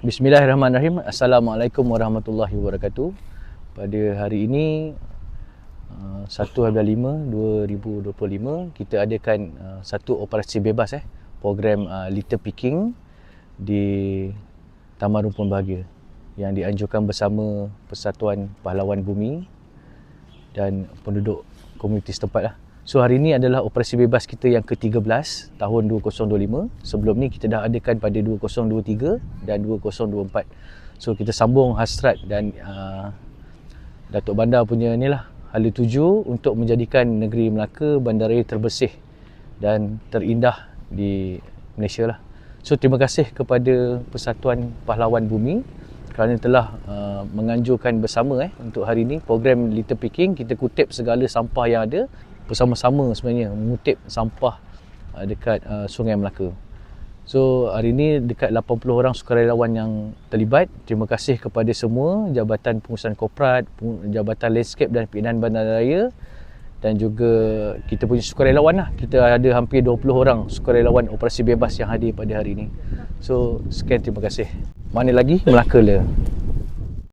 Bismillahirrahmanirrahim. Assalamualaikum warahmatullahi wabarakatuh. Pada hari ini uh, 1 5 2025 kita adakan uh, satu operasi bebas eh program uh, litter picking di Taman Rumpun Bahagia yang dianjurkan bersama Persatuan Pahlawan Bumi dan penduduk komuniti setempat lah. So hari ini adalah operasi bebas kita yang ke-13 tahun 2025. Sebelum ni kita dah adakan pada 2023 dan 2024. So kita sambung hasrat dan uh, Datuk Bandar punya ni lah hala tuju untuk menjadikan negeri Melaka bandaraya terbersih dan terindah di Malaysia lah. So terima kasih kepada Persatuan Pahlawan Bumi kerana telah uh, menganjurkan bersama eh untuk hari ini program litter picking kita kutip segala sampah yang ada bersama-sama sebenarnya mengutip sampah uh, dekat uh, Sungai Melaka. So hari ini dekat 80 orang sukarelawan yang terlibat. Terima kasih kepada semua Jabatan Pengurusan Korporat, Jabatan Landscape dan Pimpinan Bandaraya dan juga kita punya sukarelawan lah. Kita ada hampir 20 orang sukarelawan operasi bebas yang hadir pada hari ini. So sekian terima kasih. Mana lagi? Melaka le.